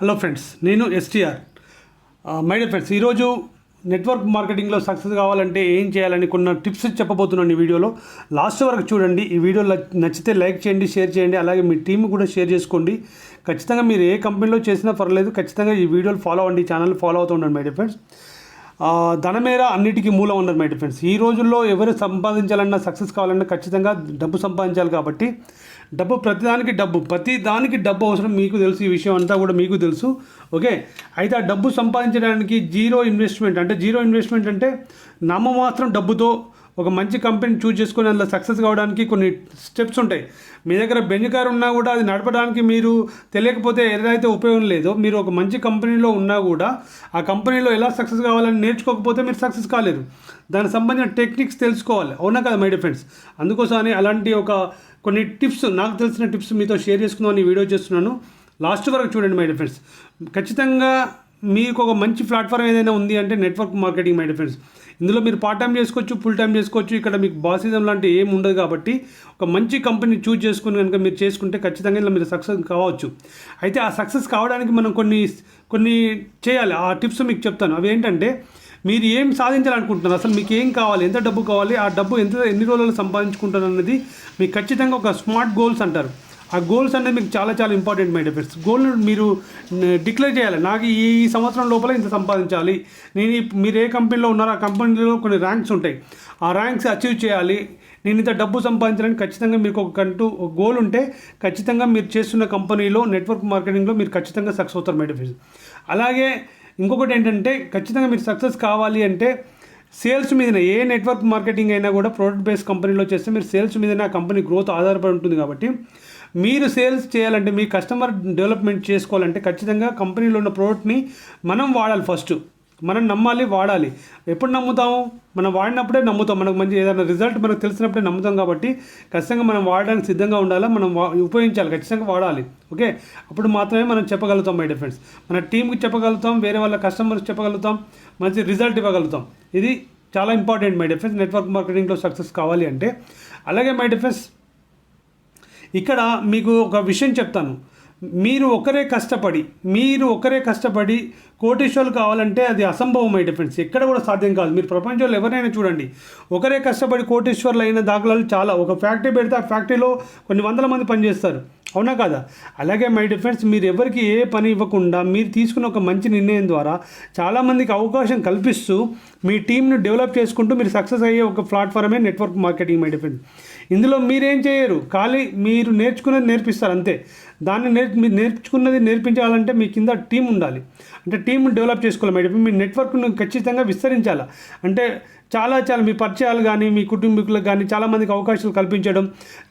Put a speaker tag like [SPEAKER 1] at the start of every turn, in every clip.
[SPEAKER 1] Hello friends నేను STR. My dear friends ఈరోజు network మార్కెటింగ్లో సక్సెస్ కావాలంటే ఏం చేయాలని కొన్ని టిప్స్ చెప్పబోతున్నాను ఈ వీడియోలో. లాస్ట్ వరకు చూడండి ఈ వీడియో నచ్చితే లైక్ చేయండి షేర్ చేయండి అలాగే మీ టీం కూడా షేర్ చేసుకోండి. ఖచ్చితంగా మీరు ఏ కంపెనీలో చేసినా పర్లేదు ఖచ్చితంగా ఈ వీడియోలు ఫాలో అవ్వండి ఈ ఛానల్ ఫాలో అవుతూ ఉండండి మై డియర్ ఫ్రెండ్స్ ధనమేర అన్నిటికీ మూలం ఉన్నది మై ఫ్రెండ్స్ ఈ రోజుల్లో ఎవరు సంపాదించాలన్నా సక్సెస్ కావాలన్నా ఖచ్చితంగా డబ్బు సంపాదించాలి కాబట్టి డబ్బు ప్రతిదానికి డబ్బు ప్రతి దానికి డబ్బు అవసరం మీకు తెలుసు ఈ విషయం అంతా కూడా మీకు తెలుసు. ఓకే? అయితే ఆ డబ్బు సంపాదించడానికి జీరో ఇన్వెస్ట్మెంట్ అంటే జీరో ఇన్వెస్ట్మెంట్ అంటే నామమాత్రం డబ్బుతో ఒక మంచి కంపెనీ చూజ్ చేసుకొని అందులో సక్సెస్ కావడానికి కొన్ని స్టెప్స్ ఉంటాయి. మీ దగ్గర బెంజ్ కార్ ఉన్నా కూడా అది నడపడానికి మీరు తెలియకపోతే ఏదైతే ఉపయోగం లేదో. మీరు ఒక మంచి కంపెనీలో ఉన్నా కూడా ఆ కంపెనీలో ఎలా సక్సెస్ కావాలని నేర్చుకోకపోతే మీరు సక్సెస్ కాలేరు. దానికి సంబంధించిన టెక్నిక్స్ తెలుసుకోవాలి. అవునా కదా మై ఫ్రెండ్స్ అందుకోసమని అలాంటి ఒక కొన్ని టిప్స్ నాకు తెలిసిన టిప్స్ మీతో షేర్ చేసుకుందామని వీడియో చేస్తున్నాను. లాస్ట్ వరకు చూడండి మై ఫ్రెండ్స్ ఖచ్చితంగా మీకు ఒక మంచి ప్లాట్ఫామ్ ఏదైనా ఉంది అంటే నెట్వర్క్ మార్కెటింగ్ మై ఫ్రెండ్స్ ఇందులో మీరు పార్ట్ టైం చేసుకోవచ్చు ఫుల్ టైం చేసుకోవచ్చు. ఇక్కడ మీకు బాసిజం లాంటి ఏం ఉండదు కాబట్టి ఒక మంచి కంపెనీ చూజ్ చేసుకుని కనుక మీరు చేసుకుంటే ఖచ్చితంగా ఇలా మీరు సక్సెస్ కావచ్చు. అయితే ఆ సక్సెస్ కావడానికి మనం కొన్ని కొన్ని చేయాలి. ఆ టిప్స్ మీకు చెప్తాను. అవి ఏంటంటే మీరు ఏం సాధించాలనుకుంటున్నారు? అసలు మీకు ఏం కావాలి? ఎంత డబ్బు కావాలి? ఆ డబ్బు ఎంత ఎన్ని రోజుల్లో సంపాదించుకుంటారు అనేది మీకు ఖచ్చితంగా ఒక స్మార్ట్ గోల్స్ అంటారు. ఆ గోల్స్ అనేది మీకు చాలా చాలా ఇంపార్టెంట్ మై ఫ్రెండ్స్. గోల్ మీరు డిక్లేర్ చేయాలి. నాకు ఈ సంవత్సరం లోపల ఇంత సంపాదించాలి. నేను మీరు ఏ కంపెనీలో ఉన్నారో ఆ కంపెనీలో కొన్ని ర్యాంక్స్ ఉంటాయి. ఆ ర్యాంక్స్ అచీవ్ చేయాలి. నేను ఇంత డబ్బు సంపాదించాలని ఖచ్చితంగా మీకు ఒక కంటూ ఒక గోల్ ఉంటే ఖచ్చితంగా మీరు చేస్తున్న కంపెనీలో నెట్వర్క్ మార్కెటింగ్లో మీరు ఖచ్చితంగా సక్సెస్ అవుతారు మై ఫ్రెండ్స్. అలాగే ఇంకొకటి ఏంటంటే ఖచ్చితంగా మీరు సక్సెస్ కావాలి అంటే సేల్స్ మీద ఏ నెట్వర్క్ మార్కెటింగ్ అయినా కూడా ప్రోడక్ట్ బేస్డ్ కంపెనీలో చేస్తే మీరు సేల్స్ మీదనే ఆ కంపెనీ గ్రోత్ ఆధారపడి ఉంటుంది కాబట్టి మీరు సేల్స్ చేయాలంటే మీ కస్టమర్ డెవలప్మెంట్ చేసుకోవాలంటే ఖచ్చితంగా కంపెనీలో ఉన్న ప్రోడక్ట్ని మనం వాడాలి ఫస్ట్. మనం నమ్మాలి వాడాలి. ఎప్పుడు నమ్ముతాము? మనం వాడినప్పుడే నమ్ముతాం. మనకు మంచి ఏదైనా రిజల్ట్ మనకు తెలిసినప్పుడే నమ్ముతాం కాబట్టి ఖచ్చితంగా మనం వాడడానికి సిద్ధంగా ఉండాలి మనం ఉపయోగించాలి. ఖచ్చితంగా వాడాలి. ఓకే? అప్పుడు మాత్రమే మనం చెప్పగలుగుతాం మై డిఫెన్స్ మన టీంకి చెప్పగలుగుతాం వేరే వాళ్ళ కస్టమర్స్ చెప్పగలుగుతాం మంచి రిజల్ట్ ఇవ్వగలుగుతాం. ఇది చాలా ఇంపార్టెంట్ మై డిఫెన్స్ నెట్వర్క్ మార్కెటింగ్లో సక్సెస్ కావాలి అంటే. అలాగే మై డిఫెన్స్ ఇక్కడ మీకు ఒక విషయం చెప్తాను. మీరు ఒకరే కష్టపడి మీరు ఒకరే కష్టపడి కోటేశ్వర్లు కావాలంటే అది అసంభవం డిఫెన్స్ ఫ్రెండ్స్ ఎక్కడ కూడా సాధ్యం కాదు. మీరు ప్రపంచంలో ఎవరైనా చూడండి. ఒకరే కష్టపడి కోటేశ్వర్లు అయిన దాఖలాలు చాలా. ఒక ఫ్యాక్టరీ పెడితే ఆ ఫ్యాక్టరీలో కొన్ని వందల మంది పనిచేస్తారు. అవునా కదా? అలాగే మై డిఫెన్స్ మీరు ఎవరికి ఏ పని ఇవ్వకుండా మీరు తీసుకున్న ఒక మంచి నిర్ణయం ద్వారా చాలామందికి అవకాశం కల్పిస్తూ మీ టీంను డెవలప్ చేసుకుంటూ మీరు సక్సెస్ అయ్యే ఒక ప్లాట్ఫారమే నెట్వర్క్ మార్కెటింగ్ మై డిఫరెన్స్ ఇందులో మీరేం చేయరు? ఖాళీ మీరు నేర్చుకున్నది నేర్పిస్తారు అంతే. దాన్ని నేర్ మీరు నేర్చుకున్నది నేర్పించాలంటే మీ కింద టీం ఉండాలి. అంటే టీం డెవలప్ చేసుకోవాలి మేడం. మీ నెట్వర్క్ను ఖచ్చితంగా విస్తరించాలి? అంటే చాలా చాలా మీ పరిచయాలు కానీ మీ కుటుంబీకులకు కానీ చాలామందికి అవకాశాలు కల్పించడం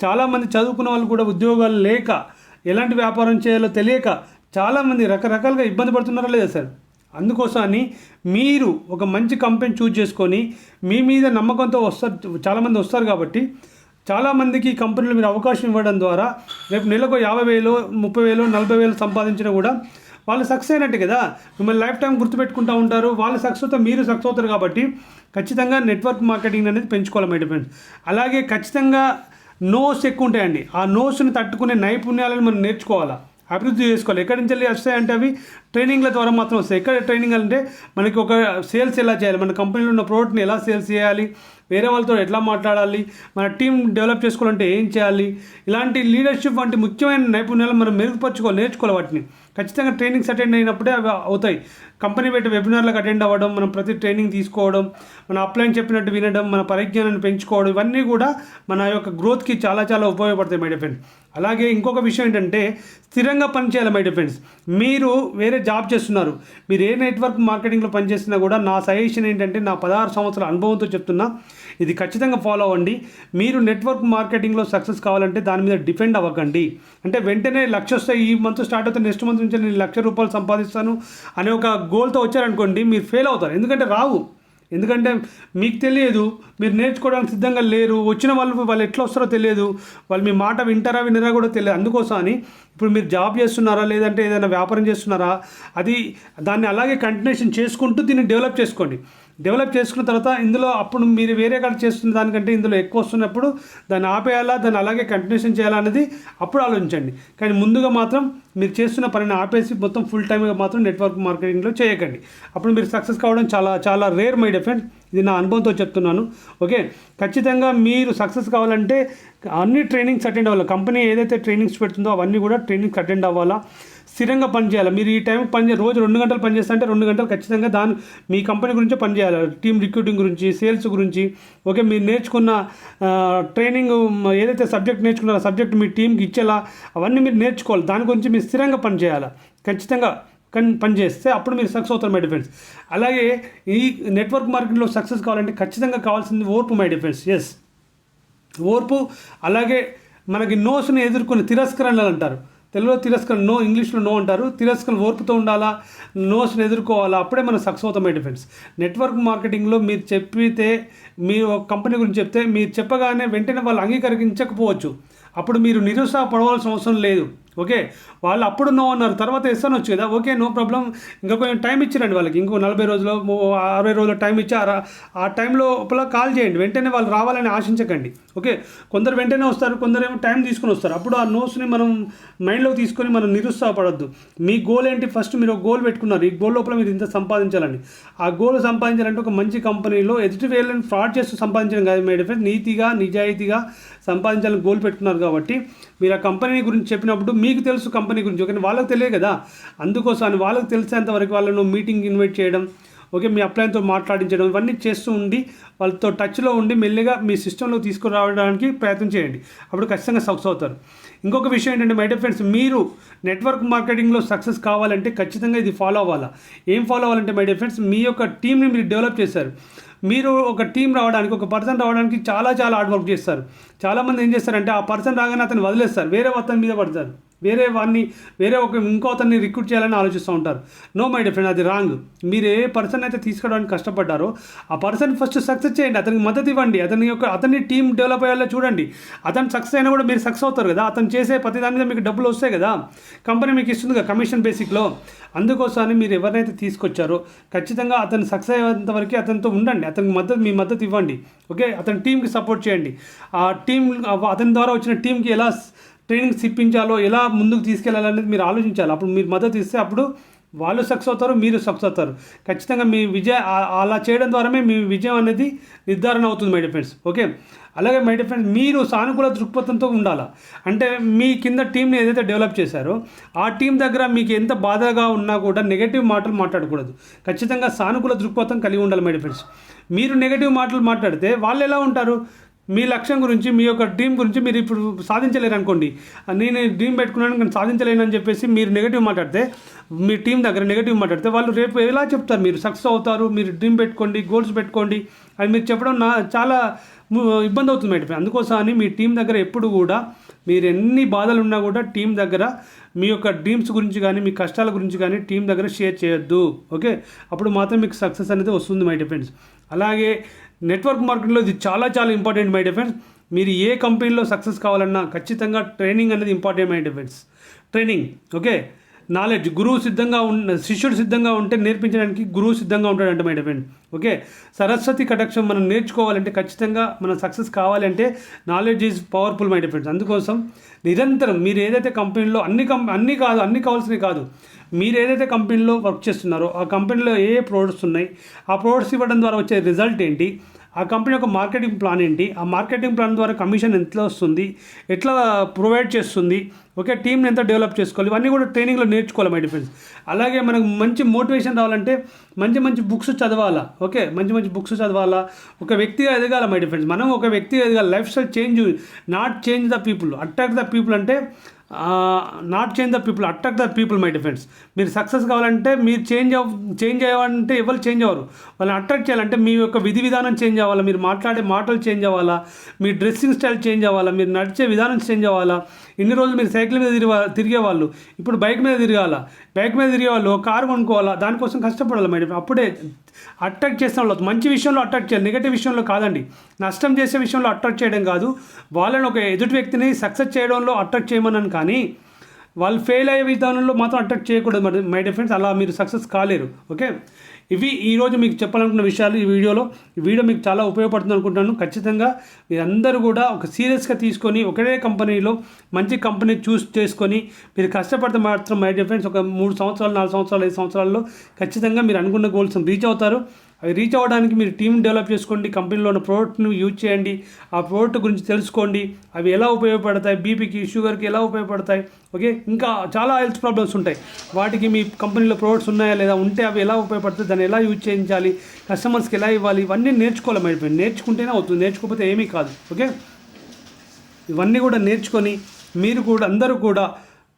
[SPEAKER 1] చాలామంది చదువుకున్న వాళ్ళు కూడా ఉద్యోగాలు లేక ఎలాంటి వ్యాపారం చేయాలో తెలియక చాలామంది రకరకాలుగా ఇబ్బంది పడుతున్నారా లేదా సార్? అందుకోసమని మీరు ఒక మంచి కంపెనీ చూజ్ చేసుకొని మీ మీద నమ్మకంతో వస్తారు చాలామంది వస్తారు కాబట్టి చాలామందికి ఈ మీరు అవకాశం ఇవ్వడం ద్వారా రేపు నెలకు యాభై వేలు ముప్పై వేలు నలభై వేలు సంపాదించినా కూడా వాళ్ళు సక్సెస్ అయినట్టు కదా. మిమ్మల్ని లైఫ్ టైం గుర్తుపెట్టుకుంటూ ఉంటారు. వాళ్ళు సక్సెస్ అవుతారు మీరు సక్సెస్ అవుతారు కాబట్టి ఖచ్చితంగా నెట్వర్క్ మార్కెటింగ్ అనేది పెంచుకోవాలి మై ఫ్రెండ్స్ అలాగే ఖచ్చితంగా నోస్ ఎక్కువ ఉంటాయండి ఆ నోస్ని తట్టుకునే నైపుణ్యాలను మనం నేర్చుకోవాలా. అభివృద్ధి చేసుకోవాలి. ఎక్కడి నుంచి వెళ్ళి వస్తాయంటే అవి? ట్రైనింగ్ల ద్వారా మాత్రం వస్తాయి. ఎక్కడ ట్రైనింగ్ అంటే మనకి ఒక సేల్స్ ఎలా చేయాలి? మన కంపెనీలో ఉన్న ప్రోడక్ట్ని ఎలా సేల్స్ చేయాలి? వేరే వాళ్ళతో ఎట్లా మాట్లాడాలి? మన టీం డెవలప్ చేసుకోవాలంటే ఏం చేయాలి? ఇలాంటి లీడర్షిప్ వంటి ముఖ్యమైన నైపుణ్యాలు మనం మెరుగుపరచుకోవాలి నేర్చుకోవాలి వాటిని. ఖచ్చితంగా ట్రైనింగ్స్ అటెండ్ అయినప్పుడే అవి అవుతాయి. కంపెనీ పెట్టి వెబినార్లకు అటెండ్ అవ్వడం మనం ప్రతి ట్రైనింగ్ తీసుకోవడం మన అప్లైన్ చెప్పినట్టు వినడం మన పరిజ్ఞానాన్ని పెంచుకోవడం ఇవన్నీ కూడా మన యొక్క గ్రోత్కి చాలా చాలా ఉపయోగపడతాయి మై డిఫెండ్స్ అలాగే ఇంకొక విషయం ఏంటంటే స్థిరంగా పనిచేయాలి మై డిఫెండ్స్ మీరు వేరే జాబ్ చేస్తున్నారు. మీరు ఏ నెట్వర్క్ మార్కెటింగ్లో పనిచేస్తున్నా కూడా నా సజెషన్ ఏంటంటే నా పదహారు సంవత్సరాల అనుభవంతో చెప్తున్నా ఇది ఖచ్చితంగా ఫాలో అవ్వండి. మీరు నెట్వర్క్ మార్కెటింగ్లో సక్సెస్ కావాలంటే దాని మీద డిపెండ్ అవ్వకండి. అంటే వెంటనే లక్ష వస్తాయి ఈ మంత్ స్టార్ట్ అవుతుంది నెక్స్ట్ మంత్ నుంచి నేను లక్ష రూపాయలు సంపాదిస్తాను అనే ఒక గోల్తో వచ్చారనుకోండి మీరు ఫెయిల్ అవుతారు. ఎందుకంటే రావు. ఎందుకంటే మీకు తెలియదు మీరు నేర్చుకోవడానికి సిద్ధంగా లేరు వచ్చిన వాళ్ళు వాళ్ళు ఎట్లా వస్తారో తెలియదు వాళ్ళు మీ మాట వింటారా వినరా కూడా తెలియదు. అందుకోసం అని ఇప్పుడు మీరు జాబ్ చేస్తున్నారా లేదంటే ఏదైనా వ్యాపారం చేస్తున్నారా అది దాన్ని అలాగే కంటిన్యూషన్ చేసుకుంటూ దీన్ని డెవలప్ చేసుకోండి. డెవలప్ చేసుకున్న తర్వాత ఇందులో అప్పుడు మీరు వేరే కాడ చేస్తున్న దానికంటే ఇందులో ఎక్కువ వస్తున్నప్పుడు దాన్ని ఆపేయాలా? దాన్ని అలాగే కంటిన్యూషన్ చేయాలా అనేది అప్పుడు ఆలోచించండి. కానీ ముందుగా మాత్రం మీరు చేస్తున్న పనిని ఆపేసి మొత్తం ఫుల్ టైమ్గా మాత్రం నెట్వర్క్ మార్కెటింగ్లో చేయకండి. అప్పుడు మీరు సక్సెస్ కావడం చాలా చాలా రేర్ మై డిఫెండ్ ఇది నా అనుభవంతో చెప్తున్నాను. ఓకే? ఖచ్చితంగా మీరు సక్సెస్ కావాలంటే అన్ని ట్రైనింగ్స్ అటెండ్ అవ్వాలి. కంపెనీ ఏదైతే ట్రైనింగ్స్ పెడుతుందో అవన్నీ కూడా ట్రైనింగ్స్ అటెండ్ అవ్వాలా? స్థిరంగా పనిచేయాలి. మీరు ఈ టైం పని చే- రోజు రెండు గంటలు పని అంటే రెండు గంటలు ఖచ్చితంగా దాని మీ కంపెనీ గురించే పనిచేయాలి. టీమ్ రిక్రూటింగ్ గురించి సేల్స్ గురించి. ఓకే మీరు నేర్చుకున్న ట్రైనింగ్ ఏదైతే సబ్జెక్ట్ నేర్చుకున్నారో సబ్జెక్ట్ మీ టీంకి ఇచ్చేలా అవన్నీ మీరు నేర్చుకోవాలి. దాని గురించి మీరు స్థిరంగా పనిచేయాలి. ఖచ్చితంగా కన్ పని చేస్తే అప్పుడు మీరు సక్సెస్ అవుతారు మై డిఫెన్స్ అలాగే ఈ నెట్వర్క్ మార్కెట్లో సక్సెస్ కావాలంటే ఖచ్చితంగా కావాల్సింది ఓర్పు మై డిఫెన్స్ ఎస్ ఓర్పు అలాగే మనకి నోస్ని ఎదుర్కొని తిరస్కరణలు అంటారు. తెలుగులో తిరస్కరణ నో ఇంగ్లీష్లో నో అంటారు. తిరస్కరణ ఓర్పుతో ఉండాలా? నోస్ని ఎదుర్కోవాలా? అప్పుడే మనం సక్సెస్ అవుతాం మై డిఫెన్స్ నెట్వర్క్ మార్కెటింగ్లో మీరు చెప్పితే మీరు కంపెనీ గురించి చెప్తే మీరు చెప్పగానే వెంటనే వాళ్ళు అంగీకరించకపోవచ్చు. అప్పుడు మీరు నిరుత్సాహపడవలసిన అవసరం లేదు. ఓకే? వాళ్ళు అప్పుడు నో అన్నారు తర్వాత ఇస్తాను అనొచ్చు కదా ఓకే నో ప్రాబ్లం. ఇంకా కొంచెం టైం ఇచ్చిరండి వాళ్ళకి. ఇంకో నలభై రోజులు అరవై రోజుల టైం ఇచ్చి ఆ టైంలో లోపల కాల్ చేయండి. వెంటనే వాళ్ళు రావాలని ఆశించకండి. ఓకే? కొందరు వెంటనే వస్తారు కొందరు ఏమో టైం తీసుకొని వస్తారు. అప్పుడు ఆ నోట్స్ని మనం మైండ్లో తీసుకొని మనం నిరుత్సాహపడద్దు. మీ గోల్ ఏంటి? ఫస్ట్ మీరు ఒక గోల్ పెట్టుకున్నారు. ఈ గోల్ లోపల మీరు ఇంత సంపాదించాలని. ఆ గోల్ సంపాదించాలంటే ఒక మంచి కంపెనీలో ఎదుటి వేళ్ళని ఫ్రాడ్ చేస్తూ సంపాదించడం కాదు మై డిఫరెన్స్ నీతిగా నిజాయితీగా సంపాదించాలని గోల్ పెట్టుకున్నారు కాబట్టి మీరు ఆ కంపెనీ గురించి చెప్పినప్పుడు మీకు తెలుసు కంపెనీ గురించి ఓకే వాళ్ళకి తెలియదు కదా. అందుకోసం అని వాళ్ళకి తెలిసేంత వరకు వాళ్ళను మీటింగ్ ఇన్వైట్ చేయడం ఓకే మీ అప్లైన్తో మాట్లాడించడం ఇవన్నీ చేస్తూ ఉండి వాళ్ళతో టచ్లో ఉండి మెల్లిగా మీ సిస్టంలో తీసుకురావడానికి ప్రయత్నం చేయండి. అప్పుడు ఖచ్చితంగా సక్సెస్ అవుతారు. ఇంకొక విషయం ఏంటంటే మై డియర్ ఫ్రెండ్స్ మీరు నెట్వర్క్ మార్కెటింగ్లో సక్సెస్ కావాలంటే ఖచ్చితంగా ఇది ఫాలో అవ్వాలా? ఏం ఫాలో అవ్వాలంటే మై డియర్ ఫ్రెండ్స్ మీ యొక్క టీంని మీరు డెవలప్ చేశారు. మీరు ఒక టీం రావడానికి ఒక పర్సన్ రావడానికి చాలా చాలా హార్డ్ వర్క్ చేస్తారు. చాలామంది ఏం చేస్తారంటే ఆ పర్సన్ రాగానే అతను వదిలేస్తారు. వేరే అతని మీద పడతారు. వేరే వాడిని వేరే ఒక ఇంకో అతన్ని రిక్రూట్ చేయాలని ఆలోచిస్తూ ఉంటారు. నో మై డిఫరెంట్ అది రాంగ్ మీరు ఏ పర్సన్ అయితే తీసుకోవడానికి కష్టపడ్డారో ఆ పర్సన్ ఫస్ట్ సక్సెస్ చేయండి. అతనికి మద్దతు ఇవ్వండి. అతని యొక్క అతని టీం డెవలప్ అయ్యేలా చూడండి. అతను సక్సెస్ అయినా కూడా మీరు సక్సెస్ అవుతారు కదా. అతను చేసే ప్రతి దాని మీద మీకు డబ్బులు వస్తాయి కదా. కంపెనీ మీకు ఇస్తుంది కదా కమిషన్ బేసిక్లో అందుకోసమని మీరు ఎవరినైతే తీసుకొచ్చారో ఖచ్చితంగా అతను సక్సెస్ అయ్యేంత వరకు అతనితో ఉండండి. అతనికి మద్దతు మీ మద్దతు ఇవ్వండి. ఓకే అతని టీంకి సపోర్ట్ చేయండి. ఆ టీం అతని ద్వారా వచ్చిన టీంకి ఎలా ట్రైనింగ్స్ ఇప్పించాలో ఎలా ముందుకు తీసుకెళ్ళాలనేది మీరు ఆలోచించాలి. అప్పుడు మీరు మద్దతు ఇస్తే అప్పుడు వాళ్ళు సక్సెస్ అవుతారు మీరు సక్సెస్ అవుతారు. ఖచ్చితంగా మీ విజయ అలా చేయడం ద్వారానే మీ విజయం అనేది నిర్ధారణ అవుతుంది మై డిఫెండ్స్ ఓకే అలాగే మై డిఫెండ్స్ మీరు సానుకూల దృక్పథంతో ఉండాలి? అంటే మీ కింద టీంని ఏదైతే డెవలప్ చేశారో ఆ టీం దగ్గర మీకు ఎంత బాధగా ఉన్నా కూడా నెగటివ్ మాటలు మాట్లాడకూడదు. ఖచ్చితంగా సానుకూల దృక్పథం కలిగి ఉండాలి మై డిఫెండ్స్ మీరు నెగటివ్ మాటలు మాట్లాడితే వాళ్ళు ఎలా ఉంటారు? మీ లక్ష్యం గురించి మీ యొక్క డ్రీమ్ గురించి మీరు ఇప్పుడు సాధించలేరు అనుకోండి నేను డ్రీమ్ పెట్టుకున్నాను నేను సాధించలేను అని చెప్పేసి మీరు నెగిటివ్ మాట్లాడితే మీ టీం దగ్గర నెగిటివ్ మాట్లాడితే వాళ్ళు రేపు ఎలా చెప్తారు? మీరు సక్సెస్ అవుతారు మీరు డ్రీమ్ పెట్టుకోండి గోల్స్ పెట్టుకోండి అది మీరు చెప్పడం నా చాలా ఇబ్బంది అవుతుంది మేడం. అందుకోసం అని మీ టీం దగ్గర ఎప్పుడు కూడా మీరు ఎన్ని బాధలు ఉన్నా కూడా టీం దగ్గర మీ యొక్క డ్రీమ్స్ గురించి కానీ మీ కష్టాల గురించి కానీ టీం దగ్గర షేర్ చేయొద్దు. ఓకే? అప్పుడు మాత్రం మీకు సక్సెస్ అనేది వస్తుంది మై డిఫెండ్స్ అలాగే నెట్వర్క్ మార్కెట్లో ఇది చాలా చాలా ఇంపార్టెంట్ మై డిఫెన్స్ మీరు ఏ కంపెనీలో సక్సెస్ కావాలన్నా ఖచ్చితంగా ట్రైనింగ్ అనేది important my dear friends training okay knowledge గురువు సిద్ధంగా ఉన్న శిష్యుడు సిద్ధంగా ఉంటే నేర్పించడానికి గురువు సిద్ధంగా ఉంటాడంట మై డిఫెండ్ ఓకే సరస్వతి కటాక్షం మనం నేర్చుకోవాలంటే ఖచ్చితంగా మనం సక్సెస్ కావాలంటే knowledge is powerful my dear friends అందుకోసం నిరంతరం మీరు ఏదైతే కంపెనీలో అన్ని కం అన్ని కాదు అన్ని కావాల్సినవి కాదు మీరు ఏదైతే కంపెనీలో వర్క్ చేస్తున్నారో ఆ కంపెనీలో ఏ ఏ ప్రోడక్ట్స్ ఉన్నాయి ఆ ప్రోడక్ట్స్ ఇవ్వడం ద్వారా వచ్చే రిజల్ట్ ఏంటి ఆ కంపెనీ యొక్క మార్కెటింగ్ ప్లాన్ ఏంటి ఆ మార్కెటింగ్ ప్లాన్ ద్వారా కమిషన్ ఎంత వస్తుంది ఎట్లా ప్రొవైడ్ చేస్తుంది ఓకే టీంని ఎంత డెవలప్ చేసుకోవాలి ఇవన్నీ కూడా ట్రైనింగ్లో నేర్చుకోవాలి మై డిఫెన్స్ అలాగే మనకు మంచి మోటివేషన్ రావాలంటే మంచి మంచి బుక్స్ చదవాలా ఓకే మంచి మంచి బుక్స్ చదవాలా ఒక వ్యక్తిగా ఎదగాల మై డిఫెన్స్ మనం ఒక వ్యక్తిగా ఎదగాలి. Lifestyle change not change the people attract the people అంటే not change the people attract the people my dear friends మీరు సక్సెస్ కావాలంటే మీరు చేంజ్ అవ్ చేంజ్ అవ్వాలంటే ఎవరు చేంజ్ అవ్వరు. వాళ్ళని అట్రాక్ట్ చేయాలంటే మీ యొక్క విధి విధానం చేంజ్ అవ్వాలా మీరు మాట్లాడే మాటలు చేంజ్ అవ్వాలా మీ డ్రెస్సింగ్ స్టైల్ చేంజ్ అవ్వాలా మీరు నడిచే విధానం చేంజ్ అవ్వాలా. ఇన్ని రోజులు మీరు సైకిల్ మీద తిరిగే తిరిగేవాళ్ళు ఇప్పుడు బైక్ మీద తిరగాల. బైక్ మీద తిరిగేవాళ్ళు కారు కొనుక్కోవాలా. దానికోసం కష్టపడాలి మేడం అప్పుడే అట్రాక్ట్ చేసిన వాళ్ళు మంచి విషయంలో అట్రాక్ట్ చేయాలి నెగటివ్ విషయంలో కాదండి. నష్టం చేసే విషయంలో అట్రాక్ట్ చేయడం కాదు. వాళ్ళని ఒక ఎదుటి వ్యక్తిని సక్సెస్ చేయడంలో అట్రాక్ట్ చేయమన్నాను కానీ వాళ్ళు ఫెయిల్ అయ్యే విధానంలో మాత్రం అట్రాక్ట్ చేయకూడదు మరి మై డిఫరెన్స్ అలా మీరు సక్సెస్ కాలేరు ఓకే? ఇవి ఈరోజు మీకు చెప్పాలనుకున్న విషయాలు ఈ వీడియోలో. ఈ వీడియో మీకు చాలా ఉపయోగపడుతుంది అనుకుంటున్నాను. ఖచ్చితంగా మీరందరూ కూడా ఒక సీరియస్గా తీసుకొని ఒకటే కంపెనీలో మంచి కంపెనీ చూస్ చేసుకొని మీరు కష్టపడితే మాత్రం మై డిఫరెన్స్ ఒక మూడు సంవత్సరాలు నాలుగు సంవత్సరాలు ఐదు సంవత్సరాల్లో ఖచ్చితంగా మీరు అనుకున్న గోల్స్ రీచ్ అవుతారు. అవి రీచ్ అవ్వడానికి మీరు టీం డెవలప్ చేసుకోండి కంపెనీలో ఉన్న ప్రోడక్ట్ని యూజ్ చేయండి ఆ ప్రోడక్ట్ గురించి తెలుసుకోండి అవి ఎలా ఉపయోగపడతాయి బీపీకి షుగర్కి ఎలా ఉపయోగపడతాయి ఓకే ఇంకా చాలా హెల్త్ ప్రాబ్లమ్స్ ఉంటాయి. వాటికి మీ కంపెనీలో ప్రోడక్ట్స్ ఉన్నాయా లేదా ఉంటే అవి ఎలా ఉపయోగపడతాయి దాన్ని ఎలా యూజ్ చేయించాలి కస్టమర్స్కి ఎలా ఇవ్వాలి ఇవన్నీ నేర్చుకోవాలి మరి నేర్చుకుంటేనే అవుతుంది నేర్చుకోకపోతే ఏమీ కాదు ఓకే ఇవన్నీ కూడా నేర్చుకొని మీరు కూడా అందరూ కూడా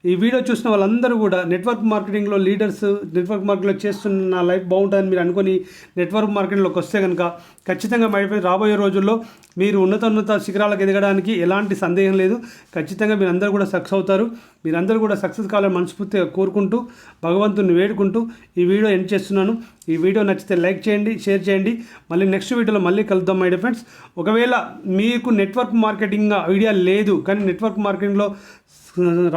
[SPEAKER 1] ఈ వీడియో చూసిన వాళ్ళందరూ కూడా నెట్వర్క్ మార్కెటింగ్లో లీడర్స్ నెట్వర్క్ మార్కెట్లో చేస్తున్న నా లైఫ్ బాగుంటుందని మీరు అనుకొని నెట్వర్క్ మార్కెటింగ్లోకి వస్తే కనుక ఖచ్చితంగా మైపై రాబోయే రోజుల్లో మీరు ఉన్నత ఉన్నత శిఖరాలకు ఎదగడానికి ఎలాంటి సందేహం లేదు. ఖచ్చితంగా మీరు అందరూ కూడా సక్సెస్ అవుతారు. మీరందరూ కూడా సక్సెస్ కావాలని మనస్ఫూర్తిగా కోరుకుంటూ భగవంతుని వేడుకుంటూ ఈ వీడియో ఎండ్ చేస్తున్నాను. ఈ వీడియో నచ్చితే లైక్ చేయండి షేర్ చేయండి. మళ్ళీ నెక్స్ట్ వీడియోలో మళ్ళీ కలుద్దాం మై డిఫెండ్స్ ఒకవేళ మీకు నెట్వర్క్ మార్కెటింగ్ ఐడియా లేదు కానీ నెట్వర్క్ మార్కెటింగ్లో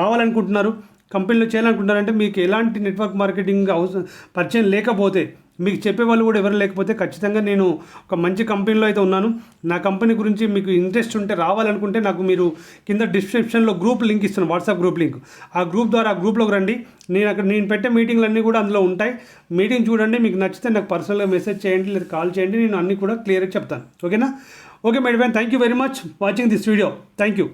[SPEAKER 1] రావాలనుకుంటున్నారు కంపెనీలో చేయాలనుకుంటున్నారంటే మీకు ఎలాంటి నెట్వర్క్ మార్కెటింగ్ అవసరం పరిచయం లేకపోతే మీకు చెప్పే వాళ్ళు కూడా ఎవరు లేకపోతే ఖచ్చితంగా నేను ఒక మంచి కంపెనీలో అయితే ఉన్నాను. నా కంపెనీ గురించి మీకు ఇంట్రెస్ట్ ఉంటే రావాలనుకుంటే నాకు మీరు కింద డిస్క్రిప్షన్లో గ్రూప్ లింక్ ఇస్తున్నాను వాట్సాప్ గ్రూప్ లింక్. ఆ గ్రూప్ ద్వారా ఆ గ్రూప్లోకి రండి. నేను అక్కడ నేను పెట్టే మీటింగ్లు అన్నీ కూడా అందులో ఉంటాయి. మీటింగ్ చూడండి మీకు నచ్చితే నాకు పర్సనల్గా మెసేజ్ చేయండి లేదా కాల్ చేయండి నేను అన్నీ కూడా క్లియర్గా చెప్తాను. ఓకేనా? Okay madam thank you very much watching this video. Thank you.